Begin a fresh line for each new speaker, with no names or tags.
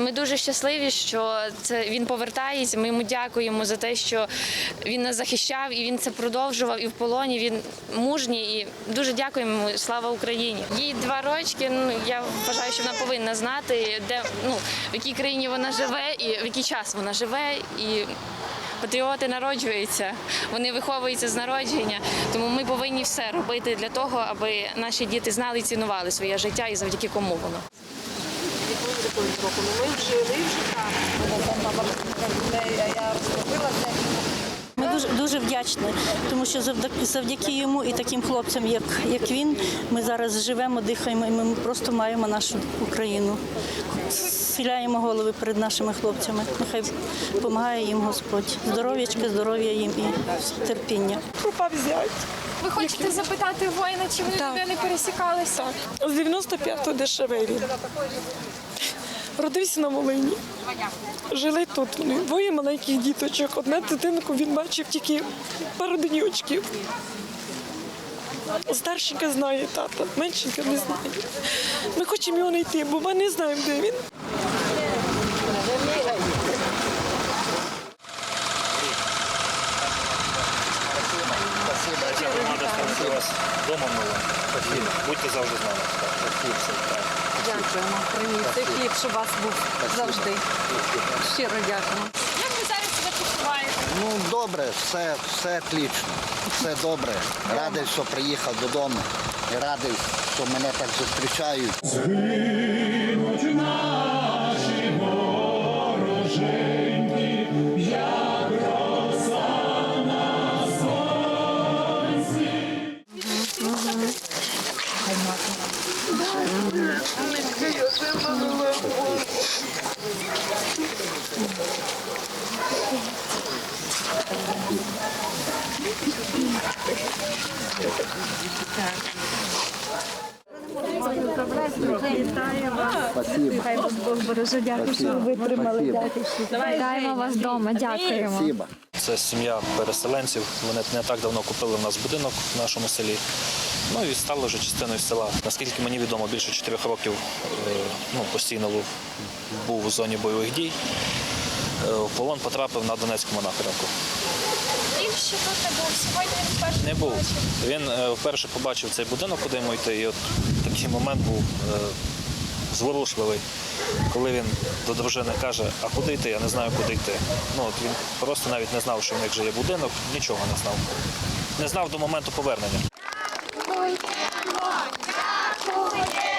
Ми дуже щасливі, що це він повертається. Ми йому дякуємо за те, що він нас захищав і він це продовжував і в полоні. Він мужній і дуже дякуємо. йому. Слава Україні! Їй два рочки. Ну я вважаю, що вона повинна знати, де ну в якій країні вона живе і в який час вона живе. І патріоти народжуються, вони виховуються з народження. Тому ми повинні все робити для того, аби наші діти знали і цінували своє життя і завдяки кому воно.
Ми дуже дуже вдячні, тому що завдяки, завдяки йому і таким хлопцям, як, як він, ми зараз живемо, дихаємо, і ми просто маємо нашу Україну. Схиляємо голови перед нашими хлопцями. Нехай допомагає їм Господь. Здоров'ячка, здоров'я їм і терпіння.
пропав зять.
Ви хочете запитати воїна, чи вони ніде не пересікалися?
З 95-го де живе він. Родився на Волині. Жили тут. Двоє маленьких діточок. Одна дитинку він бачив тільки пару денючків. Старшенька знає тата, меншенька не знає. Ми хочемо його знайти, бо ми не знаємо, де він.
Дома мила. Будьте завжди з нами.
Дякуємо. Привіт. Це хліб, щоб у вас був завжди. Щиро дякуємо.
Як ви зараз себе почуваєте?
Ну добре, все, все отлично, все добре. Радий, що приїхав додому. І радий, що мене так зустрічають.
Вітаємо вас вдома, дякуємо.
Це сім'я переселенців. Вони не так давно купили в нас будинок в нашому селі. Ну і стали вже частиною села. Наскільки мені відомо, більше чотирьох років е, ну, постійно був- у зоні бойових дій. Е, В полон потрапив на Донецькому напрямку.
Він ще тут не був. Сьогодні він вперше
Не був.
побачив.
Він е, вперше побачив цей будинок, куди йому йти, і от такий момент був зворушливий, коли він до дружини каже, а куди йти? Я не знаю, куди йти. Ну, от він просто навіть не знав, що в них вже є будинок, нічого не знав. Не знав до моменту повернення. Дякуємо! Дякуємо!